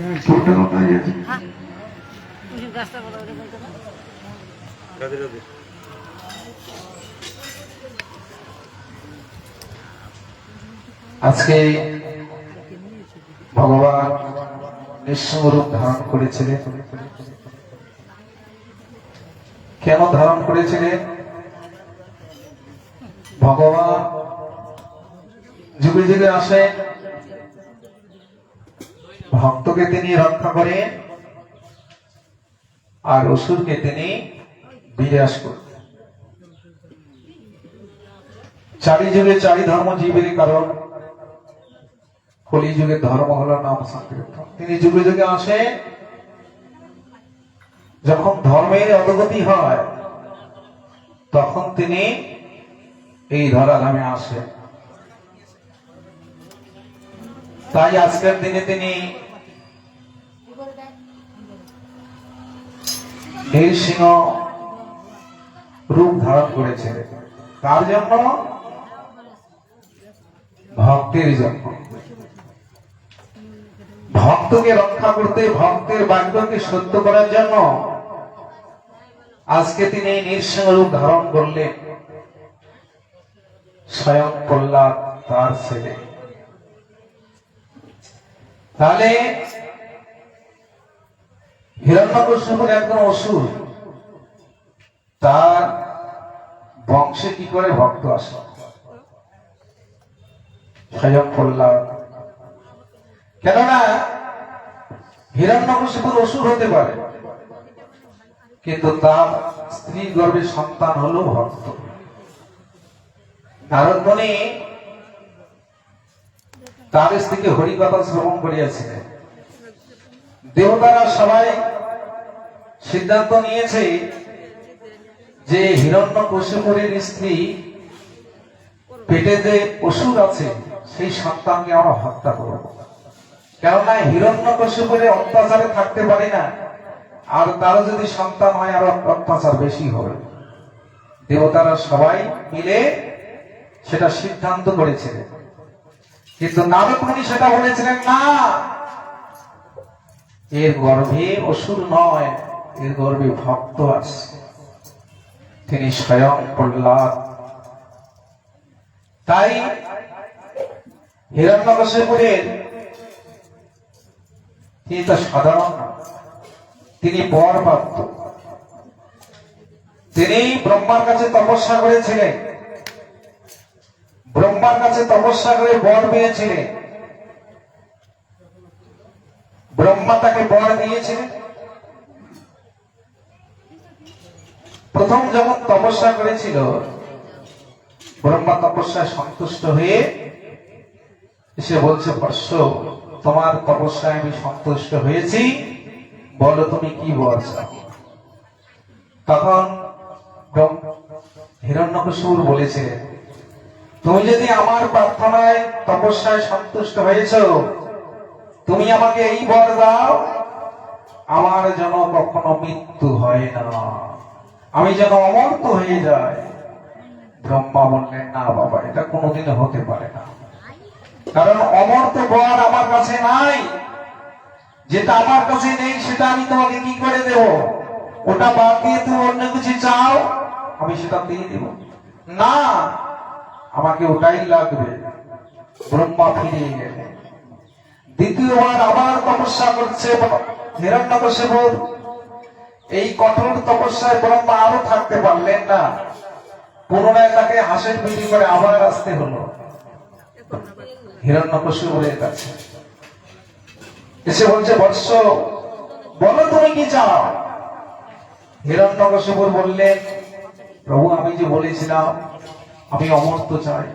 না রাধে রাধে আজকে ভগবান নিঃসঙ্গরূপ ধারণ করেছিলেন। কেন ধারণ করেছিলেন? ভগবান যুগে যুগে আসেন। ভক্তকে তিনি রক্ষা করেন আর অসুরকে তিনি বিনাশ করেন। চারি যুগে চারি ধর্ম জীবের কারণ, কলি যুগে ধর্ম হলো নাম সংকীর্তন। তিনি যুগে যুগে আসেন যখন ধর্মের অধগতি হয়, তখন তিনি এই ধরাধামে আসেন। তাই আজকের দিনে তিনি নৃসিংহ রূপ ধারণ করেছেন তার জন্য ভক্তের জন্য ভক্তকে রক্ষা করতে, ভক্তের বাক্যকে সত্য করার জন্য আজকে তিনি নৃসিংহ রূপ ধারণ করলেন। স্বয়ং প্রহ্লাদ তার ছেলে। তাহলে হিরণ্যকশ্যপুর একজন অসুর, তার বংশে কি করে ভক্ত আসে? স্বয়ং প্রহ্লাদ কেননা হিরণ্যকশিপুর অসুর হতে পারে, কিন্তু তার স্ত্রী গর্ভে সন্তান হলো ভক্ত। নারদমণি তার স্ত্রীকে হরিকথা শ্রবণ করিয়াছিলেন। দেবতারা সবাই সিদ্ধান্ত নিয়েছে যে হিরণ্য কশ্যপুরের স্ত্রী পেটে যে অসুর আছে, সেই সন্তানকে আমরা হত্যা করব। কেননা হিরণ্য কশ্যপুরে অত্যাচারে থাকতে পারি না, আর তারও যদি সন্তান হয়, আর অত্যাচার বেশি হবে। দেবতারা সবাই মিলে সেটা সিদ্ধান্ত করেছিলেন। কিন্তু নারদমণি সেটা বলেছিলেন, না, এর গর্ভে অসুর নয়। এর গর্ভে ভক্ত আছে। তিনি স্বয়ং প্রহ্লাদ। তাই হিরণ্যকশিপুরের তিনি তো সাধারণ তিনি বর প্রাপ্ত তিনি ব্রহ্মার কাছে তপস্যা করেছিলেন। ব্রহ্মার কাছে তপস্যা করে বর পেয়েছিলেন। ব্রহ্মা তাকে বর দিয়েছিলেন। প্রথম যখন তপস্যা করেছিল। ব্রহ্মা তপস্যায় সন্তুষ্ট হয়ে এসে বলছে বর্ষ তোমার তপস্যায় আমি সন্তুষ্ট হয়েছি। বলো তুমি কি বর চাও তখন হিরণ্যকশুর বলেছিলেন তুমি যদি আমার প্রার্থনায় তপস্যায় সন্তুষ্ট হয়েছ, তুমি আমাকে এই বর দাও, আমার যেন কখনো মৃত্যু হয় না। আমি যেন অমর্ত হয়ে যাই। ব্রহ্মা বললেন, না বাবা, এটা কোনোদিন হতে পারে না। কারণ অমর্ত বর আমার কাছে নাই। যেটা আমার কাছে নেই, সেটা আমি তোমাকে কি করে দেব? ওটা বাদ দিয়ে তুমি অন্য কিছু চাও, আমি সেটা দিয়ে দেব। না, আমাকে ওটাই লাগবে। ব্রহ্মা ফিরিয়ে গেলে দ্বিতীয়বার আবার তপস্যা করছে হিরণ্যকশিপুর এই কঠোর তপস্যায় ব্রহ্মা আরও থাকতে পারলেন না। পুনরায় তাকে হাসের বিক্রি করে আবার আসতে হলো। হিরণ্যকশিপুরের কাছে এসে বলছে, বৎস, বলো তুমি কি চাও? হিরণ্যকশিপুর বললেন, প্রভু, আমি যে বলেছিলাম, আমি অমর্ত চাই।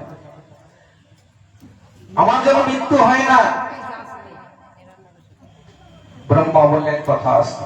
আমার যেন মৃত্যু হয় না। ব্রহ্মা বললেন, কথা আসতে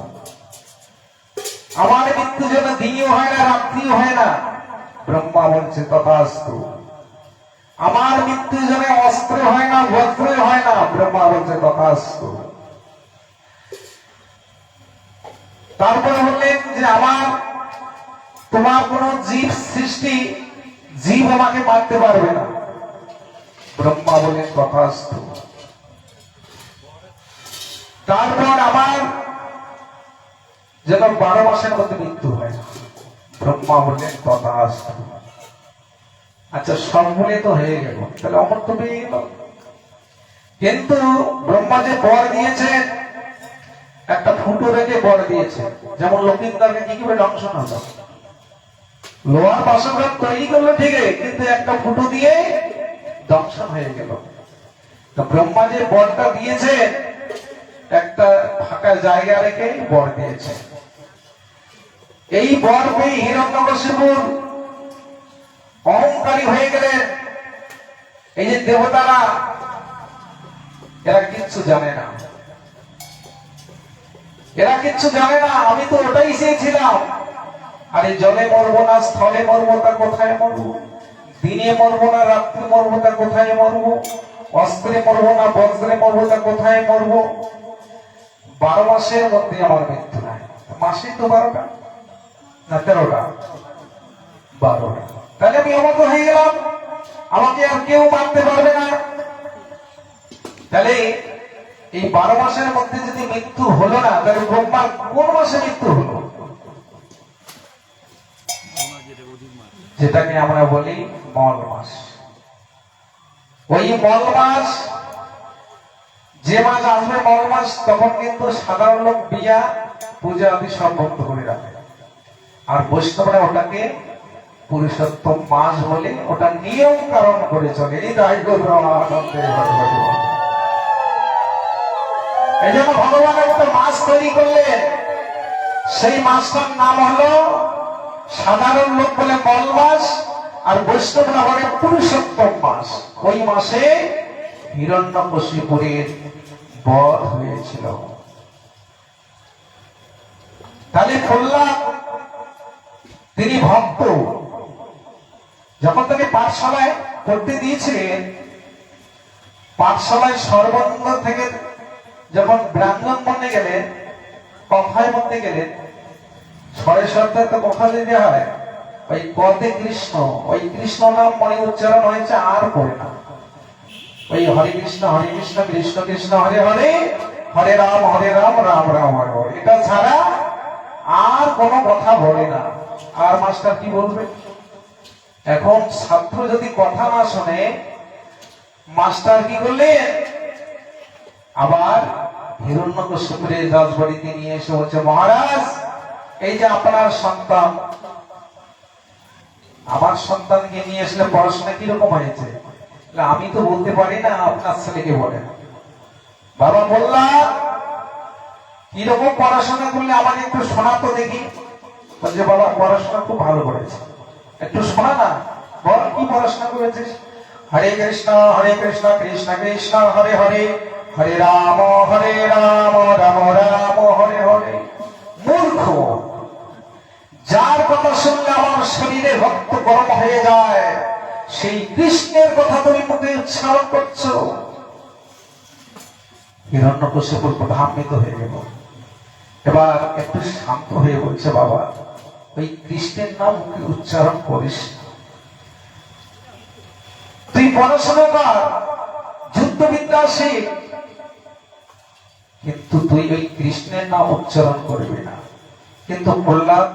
আমার মৃত্যু যেন দিনও হয় না, রাত্রিও হয় না। ব্রহ্মা বলছে তথা আস্তু আমার মৃত্যু যেন অস্ত্র হয় না বস্ত্র হয় না, ব্রহ্মা বলছে তথা আস্তু তারপরে বললেন যে, আমার, তোমার কোন জীব সৃষ্টি, জীব আমাকে মারতে পারবে না। ব্রহ্মা বলেন তথাস্তু। তারপর আমার যেন বারো মাসের মধ্যে মৃত্যু হয়। না ব্রহ্মা বললেন, তথাস্তু। আচ্ছা সব বলে তো হয়ে গেল। তাহলে অমর তো পেয়ে গেল। কিন্তু ব্রহ্মা যে বর দিয়েছেন, একটা ফুটো রেখে বর দিয়েছে যেমন লক্ষ্মীদারকে কি করে দংশন হলো? লোহার বাসনঘর তৈরি করল ঠিকই কিন্তু একটা ফুটো দিয়ে দংশন হয়ে গেল। তো ব্রহ্মা যে বরটা দিয়েছে একটা ফাঁকা জায়গা রেখে বর দিয়েছে এই বর পেয়ে হিরণ্যকশিপুর অহংকারী হয়ে গেলেন এই যে দেবতারা, এরা কিচ্ছু জানে না। এরা কিচ্ছু জানে না, আমি তো ওটাই চেয়েছিলাম। আরে জলে মরবো না, স্থলে মরবো তা কোথায় মরবো? দিনে মরবো না, রাত্রে মরবো তা কোথায় মরবো? অস্ত্রে মরবো না, বজ্রে মরবো তা কোথায় মরবো? বারো মাসের মধ্যে আমার মৃত্যু নাই মাসে তো বারোটা। না, তেরোটা। বারোটা। তাহলে আমি অমত হয়ে গেলাম। আমাকে আর কেউ মারতে পারবে না। তাহলে এই বারো মাসের মধ্যে যদি মৃত্যু হলো না, তাহলে কোন মাসে মৃত্যু হলো? যেটাকে আমরা বলি মল মাস। ওই মল মাস, যে মাস আসবে মল মাস, তখন কিন্তু সাধারণ লোক বিয়া, পূজা আদি সব করে রাখে। আর বৈষ্ণবরা ওটাকে পুরুষোত্তম মাস বলে ওটা নিয়ম কারণ করে চলে এই জন্য ভগবান একটা মাস তৈরি করলেন। সেই মাসটার নাম হলো সাধারণ লোক বলে মল মাস আর বৈষ্ণবরা বলে পুরুষোত্তম মাস ওই মাসে হিরণ্যকশিপুরের বধ হয়েছিল। তাহলে তিনি ভক্ত। যখন তাকে পাঠশালায় পড়তে দিয়েছিলেন, পাঠশালায় সর্বঙ্গ থেকে যখন ব্রাহ্মণ বনে গেলেন, কথায় বলতে গেলেন ছয় সপ্তাহে তো কথা দিতে হয়, ওই পদে কৃষ্ণ, ওই কৃষ্ণ নাম মনে উচ্চারণ হয়েছে আর করে না। ওই হরে কৃষ্ণ হরে কৃষ্ণ কৃষ্ণ কৃষ্ণ, হরে হরে হরে রাম হরে রাম রাম রাম হরে। এটা ছাড়া আর কোনো কথা বলে না। আর মাস্টার কি বলবে? এখন ছাত্র যদি কথা না শোনে, মাস্টার কি করলেন আবার হিরণ্যকশিপুরের রাজবাড়িতে নিয়ে এসে বলছে, মহারাজ, এই যে আপনার সন্তান, আমার সন্তানকে নিয়ে আসলে পড়াশোনা কীরকম হয়েছে? আমি তো বলতে পারি না, আপনার ছেলেকে বলে। বাবা বললাম কীরকম পড়াশোনা করলে আমাকে একটু শোনা তো দেখি। বলছে বাবা পড়াশোনা খুব ভালো করেছে। একটু শোনা না, বল কি পড়াশোনা করেছিস? হরে কৃষ্ণ হরে কৃষ্ণ কৃষ্ণ কৃষ্ণ, হরে হরে হরে রাম হরে রাম রাম রাম, হরে হরে। মূর্খ। যার কথা শুনলে আমার শরীরে রক্ত গরম হয়ে যায়, সেই কৃষ্ণের কথা তুমি মুখে উচ্চারণ করছ। হিরণ্যকশিপুর প্রধান্বিত হয়ে গেল। এবার একটু শান্ত হয়ে বলছে বাবা ওই কৃষ্ণের নাম মুখে উচ্চারণ করিস? তুই পড়াশোনা কর, যুদ্ধবিদ্যা শিখ। কিন্তু তুই ওই কৃষ্ণের নাম উচ্চারণ করবি না। কিন্তু প্রহ্লাদ,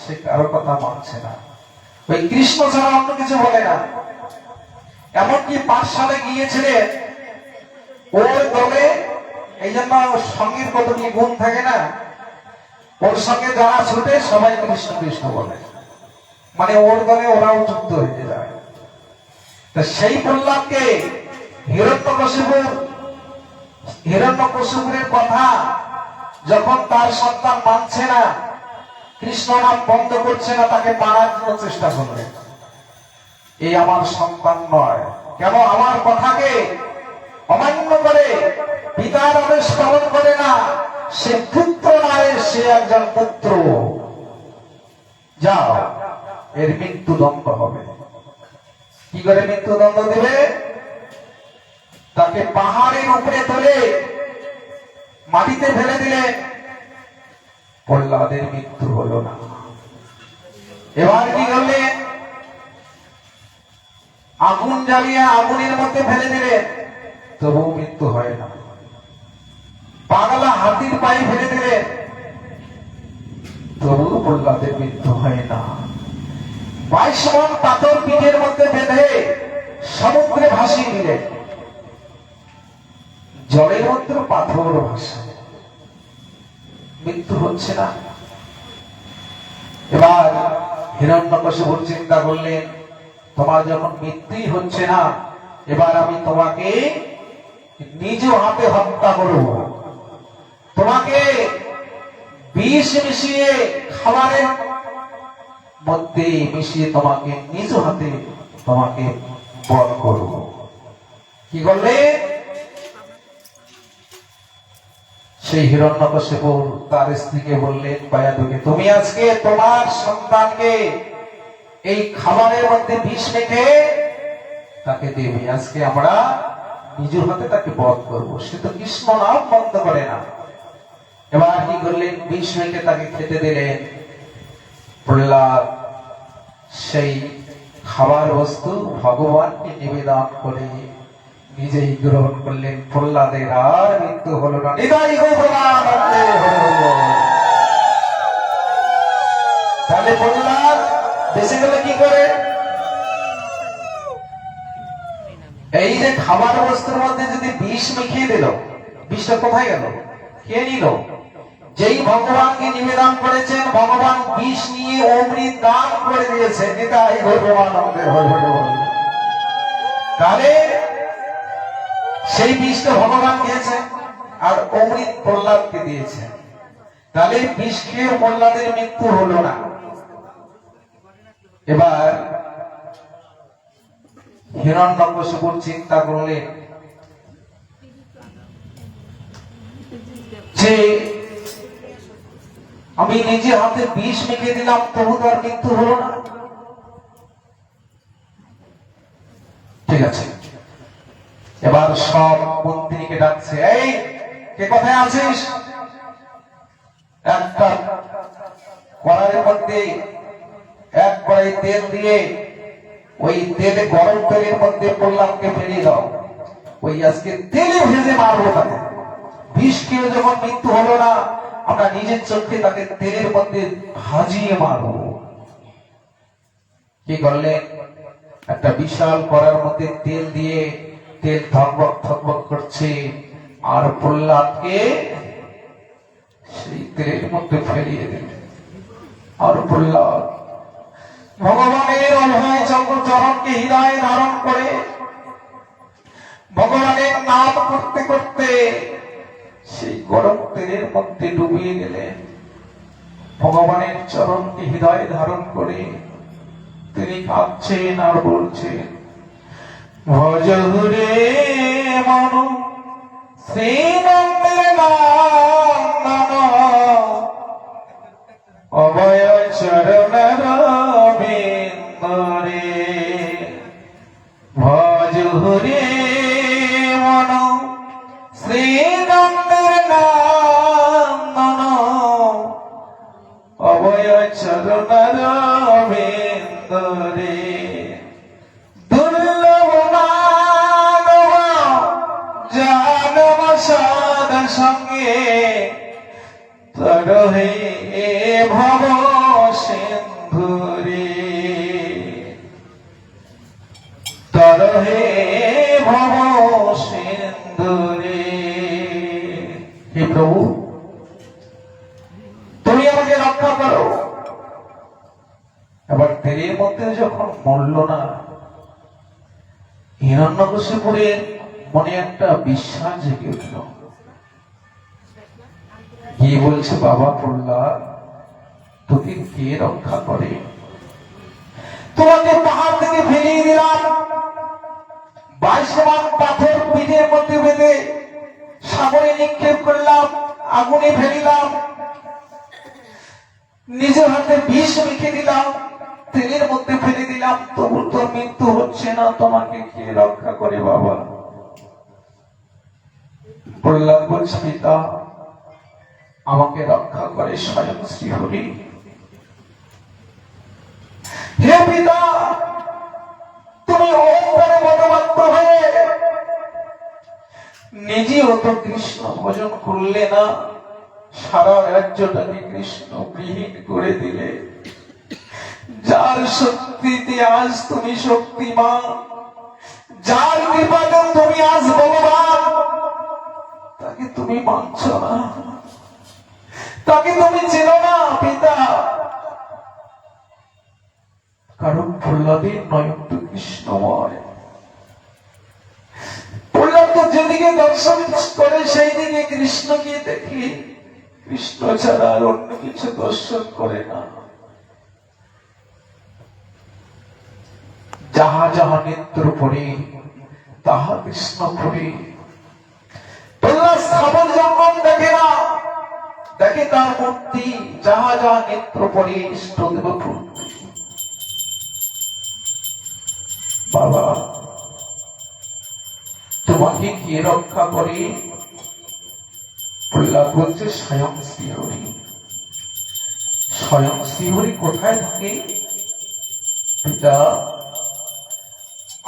সে কারও কথা মানছে না। ওই কৃষ্ণ ছাড়া অন্য কিছু বলে না। এমনকি পাঠশালে গিয়েছিলেন ওর দলে এই জন্য সঙ্গীর কতগুলি গুণ থাকে না? ওর সঙ্গে যারা ছুটে, সবাই কৃষ্ণ কৃষ্ণ বলে। মানে ওর দলে ওরাও যুক্ত হয়ে। যায় তা সেই প্রহ্লাদকে হিরণ্যকশিপুর হিরণ্যকশিপুরের কথা যখন তার সন্তান মানছে না, কৃষ্ণ নাম বন্ধ করছে না, তাকে মারার জন্য চেষ্টা করবে। এই আমার সন্তান নয়। কেন আমার কথাকে অমান্য করে, পিতার আদেশ পালন করে না, সে পুত্র সে একজন পুত্র। যাও, এর মৃত্যুদণ্ড হবে। কি করে মৃত্যুদণ্ড দেবে? তাকে পাহাড়ের উপরে তোলে, মাটিতে ফেলে দিলে। প্রহ্লাদের মৃত্যু হলো না। এবার কি করলেন আগুন জ্বালিয়ে আগুনের মধ্যে ফেলে দিলে। তবুও মৃত্যু হয় না। পাগলা হাতির পায়ে ফেলে দিলেন তবুও প্রহ্লাদের মৃত্যু সমুদ্রে ভাসিয়ে দিলেন জলের মধ্যে পাথর ভাসে। মৃত্যু হচ্ছে না। এবার হিরণ্যকশিপুর চিন্তা করলেন, তোমার যখন মৃত্যুই হচ্ছে না, এবার আমি তোমাকে নিজ হাতে হত্যা করব। তোমাকে মিশিয়ে খাবারের মধ্যে মিশিয়ে তোমাকে নিজ হাতে তোমাকে করব। কি করলে? সেই তার স্ত্রীকে বললেন তুমি আজকে তোমার সন্তানকে এই খাবারের মধ্যে বিষ মেখে তাকে দেবে। আজকে আমরা নিজের হাতে তাকে বধ করব। সে তো কৃষ্ণ নাম বন্ধ করে না। এবার কি করলেন? বিষ মেখে তাকে খেতে দিলেন। প্রহ্লাদ সেই খাবার বস্তু ভগবানকে নিবেদন করে নিজেই গ্রহণ করলেন। প্রহ্লাদের আর মৃত্যু হলো না। তাহলে প্রহ্লাদ বেঁচে গেলে কি করে? এই যে খাবার বস্তুর মধ্যে যদি বিষ মিখিয়ে দিল, বিষটা কোথায় গেল? কে নিল? যেই ভগবানকে নিবেদন করেছেন, ভগবান বিষ নিয়ে অমৃত দান করে দিয়েছেন। হরিবল। তাহলে সেই বিষটা ভগবান দিয়েছেন আর অমৃত প্রহ্লাদকে দিয়েছেন। তাহলে বিষ প্রহ্লাদের মৃত্যু হলো না। এবার হিরণ্যকশিপুর চিন্তা করলেন যে আমি নিজে হাতে বিষ মেখে দিলাম তবু তো আর মৃত্যু হলো না। ঠিক আছে। এবার সব মন্ত্রীকে ডাকছে, এই, কে কোথায় আছিস? একটা কড়াইয়ের মধ্যে এক কড়াই তেল দিয়ে ওই তেলে গরম তেলের মধ্যে প্রহ্লাদকে ফেলিয়ে দাও। ওই আজকে তেলে ভেজে মারবো তাকে। বিষ খেয়ে যখন মৃত্যু হলো না, আমরা নিজের চোখে তাকে তেলের মধ্যে ভাজিয়ে মারবো। কি করলেন একটা বিশাল কড়ার মধ্যে তেল দিয়ে তেল ধকবক ধকবক করছে, আর প্রহ্লাদকে সেই তেলের মধ্যে ফেলিয়ে দিলেন আর প্রহ্লাদ ভগবানের অভয় চরণকে হৃদয়ে ধারণ করে, ভগবানের নাম করতে করতে সেই গরম তেলের মধ্যে ডুবিয়ে গেলেন ভগবানের চরণকে হৃদয়ে ধারণ করে তিনি কাঁদছেন আর বলছেন ভজহুরে মন শ্রীনন্দের অভয় চরণের বিন্দরে ভজহুরে চরণের বিন্দরে দুর্লভ মানব জানব সাদ সঙ্গে। হিরণ্যকশিপুরের মনে একটা বিশ্বাস জেগে উঠল। কি বলছে, বাবা প্রহ্লাদ তোকে কে রক্ষা করে? তোমাকে পাহাড় থেকে ফেলিয়ে দিলাম। বাইশমান পাথর পিঠের মধ্যে বেঁধে সাগরে নিক্ষেপ করলাম, আগুনে ফেলিলাম। নিজের হাতে বিষ মেখে দিলাম। তেলের মধ্যে ফেলে দিলাম। তবু তো মৃত্যু হচ্ছে না। তোমাকে কে রক্ষা করে বাবা। প্রহ্লাদ বলছে পিতা, আমাকে রক্ষা করে স্বয়ং শ্রীহরি। হে পিতা, তুমি অহংকারে মতবাক্য হয়ে নিজেও তো কৃষ্ণ ভজন করলে না, সারা রাজ্যটাকে কৃষ্ণ বিহীন করে দিলে। যার শক্তিতে আজ তুমি শক্তিমান, যার কৃপাতে তুমি আজ ভগবান তাকে তুমি মানছ না। তাকে তুমি চেনো না, পিতা। কারণ প্রহ্লাদের নয়ন তো কৃষ্ণময়। প্রহ্লাদ তো যেদিকে দর্শন করে সেই দিকে কৃষ্ণকে দেখি কৃষ্ণ ছাড়া আর অন্য কিছু দর্শন করে না। যাহা যাহা নেত্র পড়ে তাহা কৃষ্ণ জঙ্গম দেখে না, দেখে তার মূর্তি যাহা যাহা নেত্র পড়ে ইষ্টদেব মূর্তি বাবা, তোমাকে কে রক্ষা করে? প্রহ্লাদ বলছে স্বয়ং শ্রীহরি। স্বয়ং শ্রীহরি কোথায় থাকে? পিতা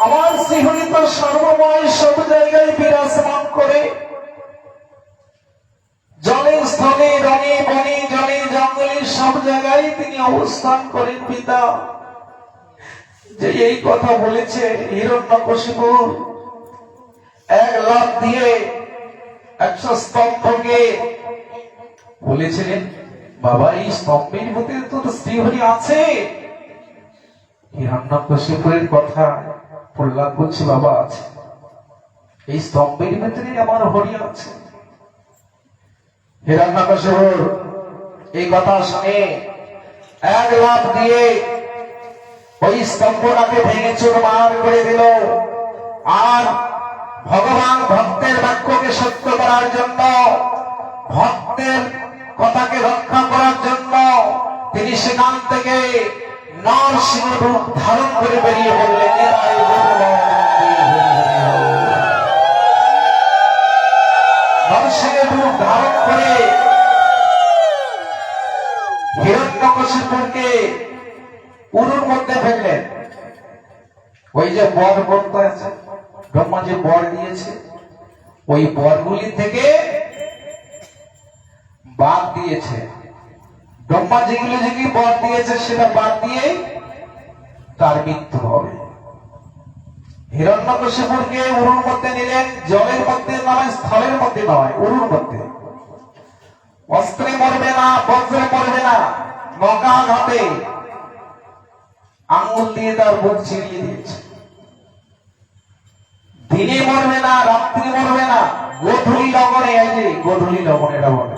আমার শ্রীহরি তো সর্বময় সব জায়গায় বিরাজমান করে জলে, স্থলে, রঙে, বনে, জলে, জঙ্গলে সব জায়গায় তিনি অবস্থান করেন পিতা। যে এই কথা বলেছে হিরণ্যকশিপু, এক লাখ দিয়ে একশো স্তম্ভকে বলেছিলেন, বাবা, এই স্তম্ভের মধ্যে তো শ্রীহরি আছে। হিরণ্যকশিপুরের কথা প্রহ্লাদ বলছে, বাবা আছে। এই স্তম্ভের ভেতরে আমার হরি আছে। হিরণ্যকশিপুর এই কথা শুনে এক লাখ দিয়ে ওই স্তম্ভটাকে ভেঙে চুরমার করে দিল। আর ভগবান ভক্তের বাক্যকে সত্য করার জন্য, ভক্তের কথাকে রক্ষা করার জন্য তিনি সেখান থেকে নরসিংহ রূপ ধারণ করে বেরিয়ে নরসিংহের রূপ ধারণ করে হিরণ্যকশিপুরকে উরুর মধ্যে ওই যে আছে দিয়েছে, ওই থেকে বাদ দিয়েছে। ব্রহ্মা যেগুলো যেগুলি বর দিয়েছে, সেটা বাদ দিয়ে তার মৃত্যু হবে। হিরণ্যকশিপুরকে উরুর মধ্যে নিলেন, জলের মধ্যে নয়, স্থলের মধ্যে নয়, উরুর মধ্যে। অস্ত্রে মরবে না, বজ্রে মরবে না, নকা ঘাটে আঙুল দিয়ে তার বুক ছিঁড়িয়ে দিয়েছে। দিনে মরবে না, রাত্রি মরবে না, গোধূলি লগনে, এই যে গোধূলি লগন এটা বলে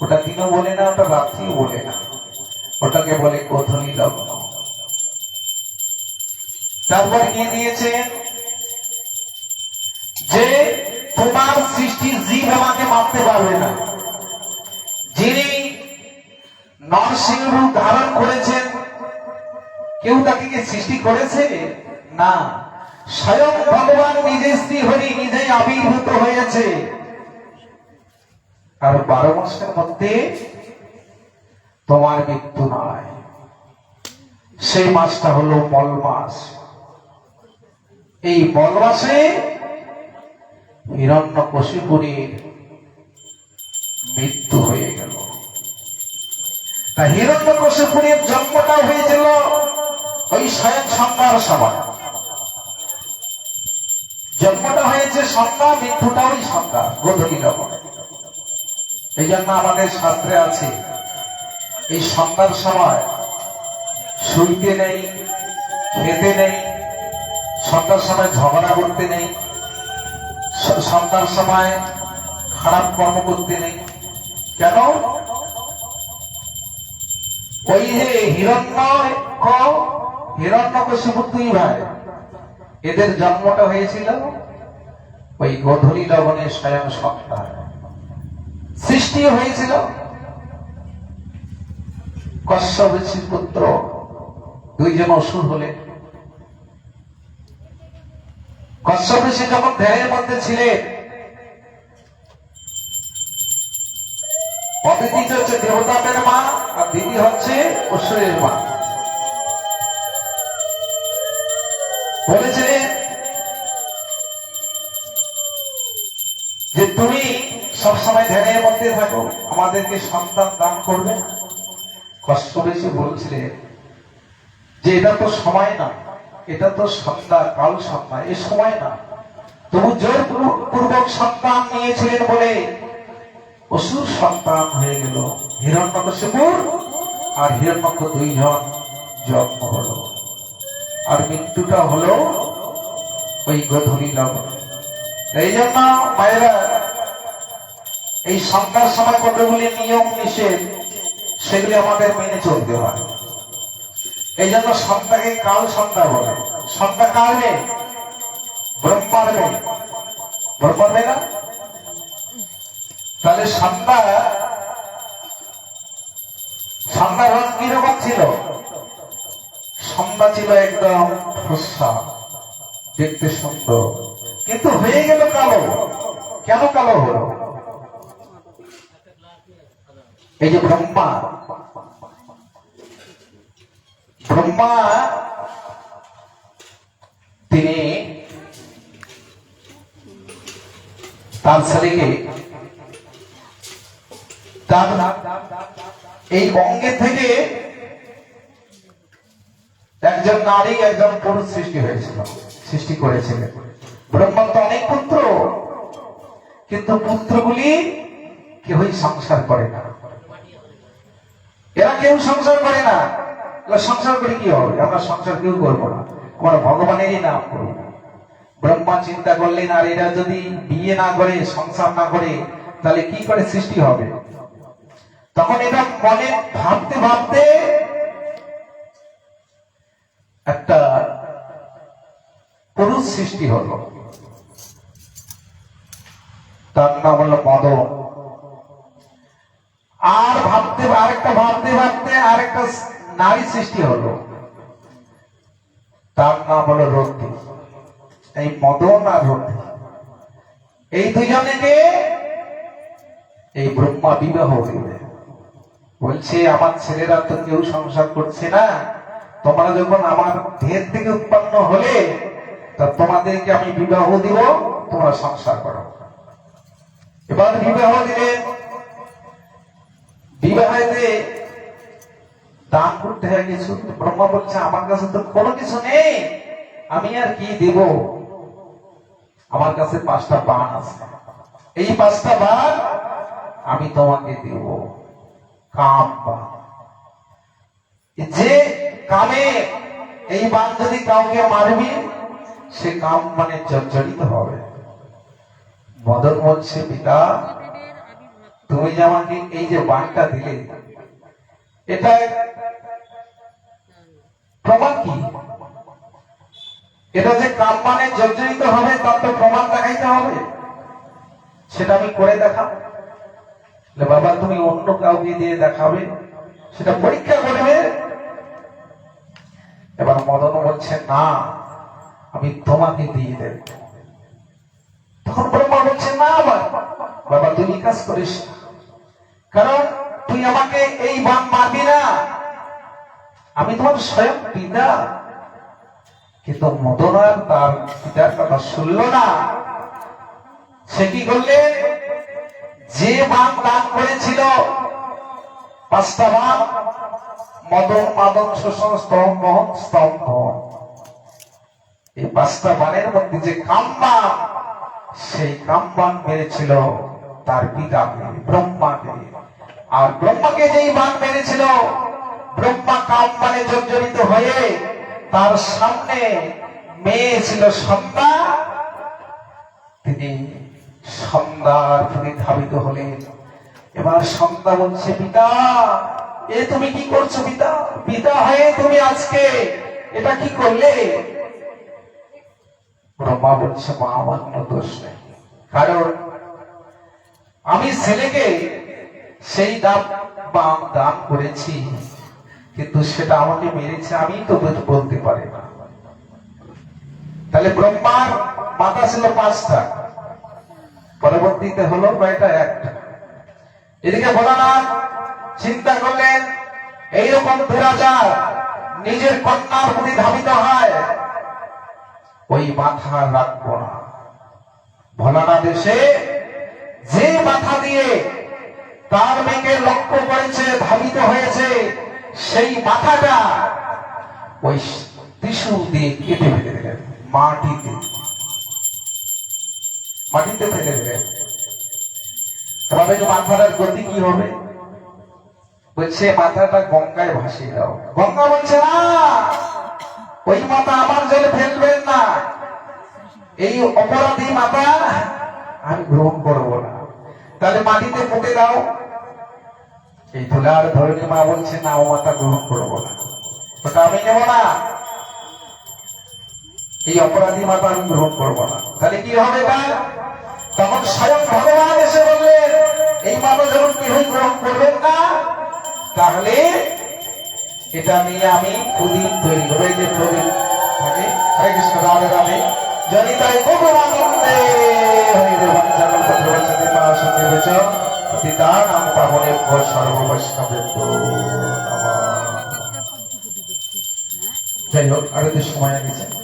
ওটা দিনও বলে না, ওটা রাত্রিও বলে না। ওটাকে বলে গোধূলি লগ্ন। তারপর কি দিয়েছে? যে তোমার সৃষ্টির জীব আমাকে মারতে পারবে না। যিনি নরসিংহ ধারণ করেছেন, কেউ তাকে কি সৃষ্টি করেছে? না। স্বয়ং ভগবান নিজে শ্রী হরি নিজেই আবির্ভূত হয়েছে। আর বারো মাসের মধ্যে তোমার মৃত্যু নয়। সেই মাসটা হলো মল মাস এই মল মাসে হিরণ্য কশিপুরীর মৃত্যু হয়ে গেল। তা হিরণ্য কশিপুরীর জন্মটা হয়েছিল ওই স্বয়ং সন্ধ্যার সময় জন্মটা হয়েছে সন্ধ্যা মৃত্যুটা ওই সন্ধ্যা গোধূলি লবণ এই জন্য আমাদের শাস্ত্রে আছে, এই সন্ধ্যার সময় শুইতে নেই, খেতে নেই, সন্ধ্যার সময় ঝগড়া করতে নেই সন্ধ্যার সময় খারাপ কর্ম করতে নেই। কেন? ওই যে হিরণ্য হিরণ্য কশিপু দুই ভাই, এদের জন্মটা হয়েছিল ওই গধূলি লবণের স্বয়ং সত্তা সৃষ্টি হয়েছিল। কশ্যপ ঋষির পুত্র দুইজন অসুর হলেন। কশ্যপ ঋষি যখন ধ্যানের মধ্যে ছিলেন অদিতি হচ্ছে দেবতাদের মা, আর দিদি হচ্ছে অসুরের মা। বলেছিলেন যে তুমি সবসময় ধ্যানের মধ্যে থাকো। আমাদেরকে সন্তান দান করবে। কষ্ট বেশি বলছিলেন যে এটা তো সময় না, এটা তো সন্ধ্যা কাল সন্ধ্যা এ সময় না। তবু জোর পূর্বক সন্তান নিয়েছিলেন বলে অসুর সন্তান হয়ে গেল। হিরণ্যকশিপুর আর হিরণ্যক দুইজন জন্ম হলো। আর মৃত্যুটা হলো ওই গধূলি লগ্ন। এই জন্য মায়েরা এই সন্ধ্যার সময় কতগুলি নিয়ম, নিষেধ, সেগুলি আমাদের মেনে চলতে হয়। এই জন্য সন্ধ্যাকে কাল সন্ধ্যা বলে। সন্ধ্যা ব্রহ্মার নেই। ব্রহ্মার নেই না? তাহলে সন্ধ্যা সন্ধ্যা রং কীরকম ছিল? সন্ধ্যা ছিল একদম ফসা, দেখতে সুন্দর। কিন্তু হয়ে গেল কালো। কেন কালো হলো? এই যে ব্রহ্মা ব্রহ্মা তিনি তার ছেলেকে এই অঙ্গে থেকে একজন নারী, একজন পুরুষ সৃষ্টি হয়েছিল, সৃষ্টি করেছিলেন। ব্রহ্মা তো অনেক পুত্র, কিন্তু পুত্রগুলি কেউই সংসার করে না। এরা কেউ সংসার করে না। সংসার করে কি হবে? আমরা সংসার কেউ করব না। আমরা ভগবানেরই নাম করব ব্রহ্মা চিন্তা করলেন আর এরা যদি বিয়ে না করে, সংসার না করে, তাহলে কি করে সৃষ্টি হবে? তখন এটা মনে ভাবতে ভাবতে একটা পুরুষ সৃষ্টি হলো। তার নাম হলো মদন আর ভাবতে, আরেকটা ভাবতে ভাবতে আরেকটা নারী সৃষ্টি হলো। তার নাম হলো রন্তি এই মদন আর রন্তি এই দুজনেকে এই ব্রহ্মা বিবাহ দিবে বলছে, আমার ছেলেরা তো কেউ সংসার করছে না। তোমরা যখন আমার দেহের থেকে উৎপন্ন হলে, তা তোমাদেরকে আমি বিবাহ দিব, তোমরা সংসার করো। এবার বিবাহ দিলেন বিবাহেতে দান করতে হয় কিছু ব্রহ্মা বলছে, আমার কাছে তো কোনো কিছু নেই, আমি আর কি দেব? আমার কাছে পাঁচটা বান আছে। এই পাঁচটা বান আমি তোমাকে দেব। কাম বান। যে কামে, এই বান যদি কাউকে মারবি, সে কাম মানে জর্জরিত হবে। মদন বলছে পিতা তুমি যে আমাকে এই যে বানটা দিলে, এটা প্রমাণ কি? এটা যে কাম মানে জর্জরিত হবে, তার তো প্রমাণ দেখাইতে হবে। সেটা আমি করে দেখাবো। বাবা, তুমি অন্য কাউকে দিয়ে দেখাবে, সেটা পরীক্ষা করবে। এবার মদন বলছে, না, আমি তোমাকে দিয়ে দেব। তখন ব্রহ্মা বলছে, না, বাবা এই কাজ করিস না। কারণ তুই আমাকে এই বান মারবি না। আমি তোমার স্বয়ং পিতা। কিন্তু মদনার তার পিতার কথা শুনলো না। সে কি করলে? যে বান দান করেছিল, পাঁচটা বান মদন মাদন শোষণ স্তম্ভ স্তম্ভ এই পাঁচটা বানের মধ্যে যে কাম্বান, সেই কাম্বান মেরেছিল তার পিতাকে ব্রহ্মাকে আর ব্রহ্মাকে যেই বান মেরেছিল ব্রহ্মা কাম্বানে জর্জরিত হয়ে তার সামনে মেয়ে ছিল সন্ধ্যা। তিনি সন্ধ্যার প্রতি ধাবিত হলেন। এবার সন্ধ্যা বলছে, পিতা, এ তুমি কি করছ পিতা? পিতা হয়ে তুমি আজকে এটা কি করলে? ব্রহ্মা বলছে, মা, আমার দোষ নেই। কারণ আমি ছেলেকে সেই দাম বাম দান করেছি। কিন্তু সেটা আমাকে মেরেছে আমি তো বল- বলতে পারি না। তাহলে ব্রহ্মার মাথা ছিল পাঁচটা। পরবর্তীতে হলো কয়টা একটা। এদিকে ভোলানাথ চিন্তা করলেন, এইরকম দুরাচার নিজের কন্যার প্রতি ধাবিত হয়, ওই মাথা রাখব না। ভোলানাথ এসে যে মাথা দিয়ে তার মেয়েকে লক্ষ্য করেছে ধাবিত হয়েছে, সেই মাথাটা ওই ত্রিশূল দিয়ে কেটে ফেলে দিলেন, মাটিতে। মাটিতে ফেলে দিলেন। তবে মাথাটার গতি কি হবে? বলছে, মাথাটা গঙ্গায় ভাসিয়ে দাও। গঙ্গা বলছে, না, ওই মাথা আমার জলে ফেলবেন না। এই অপরাধী মাথা আমি গ্রহণ করব না। তাহলে মাটিতে পুঁতে দাও এই তুলার ধরনী মা বলছে, না, ও মাথা গ্রহণ করব না। ওটা আমি নেব না? এই অপরাধী মাথা আমি গ্রহণ করব না। তাহলে কি হবে তার তখন স্বয়ং ভগবান এসে বললেন এই মাথা যখন কেউই গ্রহণ করবেন না, তাহলে এটা নিয়ে আমি প্রদীপ তৈরি করব। এই যে প্রদীপ থাকে, হরে কৃষ্ণ, রাধে রাধে। যদি তাই ভগবানন্দে হয়ে দেবান সকল পত্র বচনে পাশে বেচ যাই হোক আরও সময় গেছে